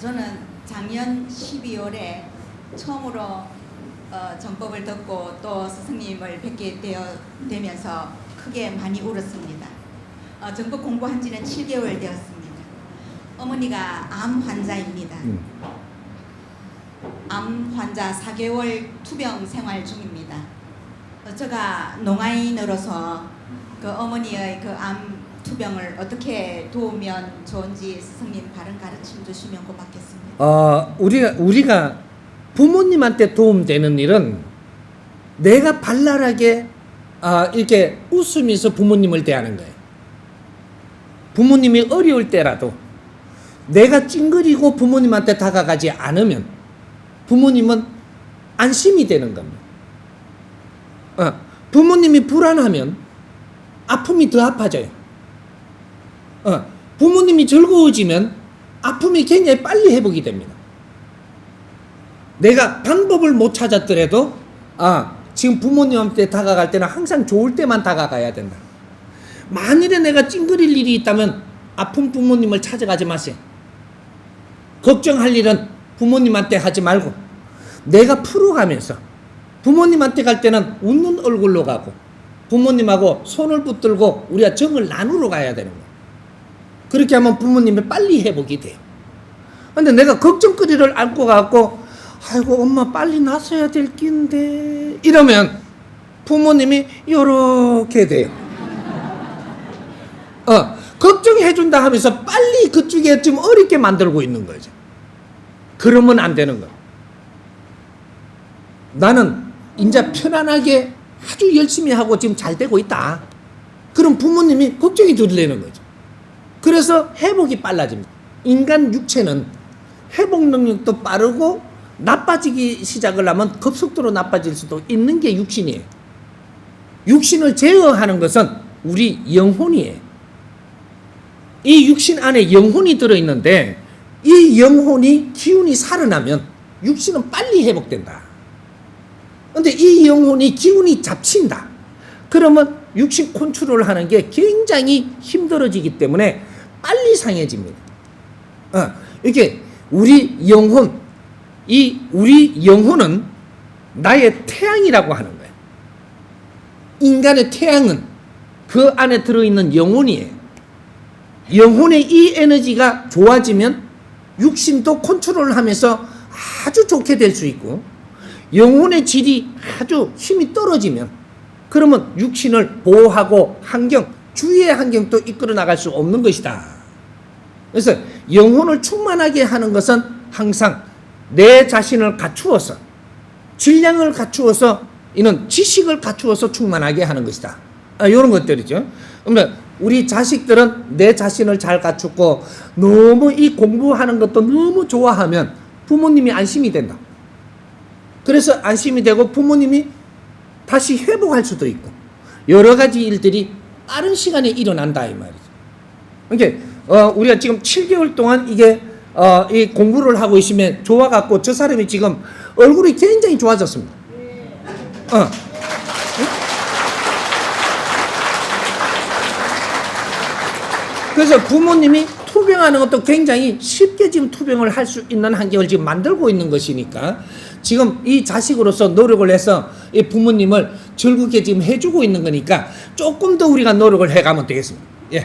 저는 작년 12월에 처음으로 어, 정법을 듣고 또 스승님을 뵙게 되어 되면서 크게 많이 울었습니다. 어, 정법 공부한 지는 7개월 되었습니다. 어머니가 암 환자입니다. 음. 암 환자 4개월 투병 생활 중입니다. 어, 제가 농아인으로서 그 어머니의 그암 투병을 어떻게 도우면 좋은지 스승님 바른 가르침 주시면 고맙겠습니다. 어, 우리가 우리가 부모님한테 도움되는 일은 내가 발랄하게 아, 이렇게 웃으면서 부모님을 대하는 거예요. 부모님이 어려울 때라도 내가 찡그리고 부모님한테 다가가지 않으면 부모님은 안심이 되는 겁니다. 어, 부모님이 불안하면 아픔이 더 아파져요. 어, 부모님이 즐거워지면 아픔이 굉장히 빨리 회복이 됩니다. 내가 방법을 못 찾았더라도 아 지금 부모님한테 다가갈 때는 항상 좋을 때만 다가가야 된다. 만일에 내가 찡그릴 일이 있다면 아픈 부모님을 찾아가지 마세요. 걱정할 일은 부모님한테 하지 말고 내가 풀어가면서 부모님한테 갈 때는 웃는 얼굴로 가고 부모님하고 손을 붙들고 우리가 정을 나누러 가야 되는 거예요. 그렇게 하면 부모님이 빨리 회복이 돼요. 근데 내가 걱정거리를 안고 가고 아이고 엄마 빨리 나서야 될 낀데 이러면 부모님이 요렇게 돼요. 어, 걱정해 준다 하면서 빨리 그쪽에 좀 어렵게 만들고 있는 거죠. 그러면 안 되는 거. 나는 이제 편안하게 아주 열심히 하고 지금 잘 되고 있다. 그럼 부모님이 걱정이 들리는 거죠. 그래서 회복이 빨라집니다. 인간 육체는 회복 능력도 빠르고 나빠지기 시작을 하면 급속도로 나빠질 수도 있는 게 육신이에요. 육신을 제어하는 것은 우리 영혼이에요. 이 육신 안에 영혼이 들어있는데 이 영혼이 기운이 살아나면 육신은 빨리 회복된다. 근데 이 영혼이 기운이 잡친다. 그러면 육신 컨트롤 하는 게 굉장히 힘들어지기 때문에 빨리 상해집니다. 어, 이렇게 우리 영혼, 이 우리 영혼은 나의 태양이라고 하는 거예요. 인간의 태양은 그 안에 들어있는 영혼이에요. 영혼의 이 에너지가 좋아지면 육신도 컨트롤 하면서 아주 좋게 될 수 있고, 영혼의 질이 아주 힘이 떨어지면, 그러면 육신을 보호하고 환경, 주위의 환경도 이끌어 나갈 수 없는 것이다. 그래서 영혼을 충만하게 하는 것은 항상 내 자신을 갖추어서 질량을 갖추어서 이는 지식을 갖추어서 충만하게 하는 것이다. 아, 이런 것들이죠. 그러면 우리 자식들은 내 자신을 잘 갖추고 너무 이 공부하는 것도 너무 좋아하면 부모님이 안심이 된다. 그래서 안심이 되고 부모님이 다시 회복할 수도 있고 여러 가지 일들이 빠른 시간에 일어난다 이 말이죠. 이게 어, 우리가 지금 7개월 동안 이게 어, 이 공부를 하고 있으면 좋아갖고 저 사람이 지금 얼굴이 굉장히 좋아졌습니다. 어. 그래서 부모님이 투병하는 것도 굉장히 쉽게 지금 투병을 할 수 있는 환경을 지금 만들고 있는 것이니까 지금 이 자식으로서 노력을 해서 이 부모님을 즐겁게 지금 해주고 있는 거니까 조금 더 우리가 노력을 해가면 되겠습니다. 예.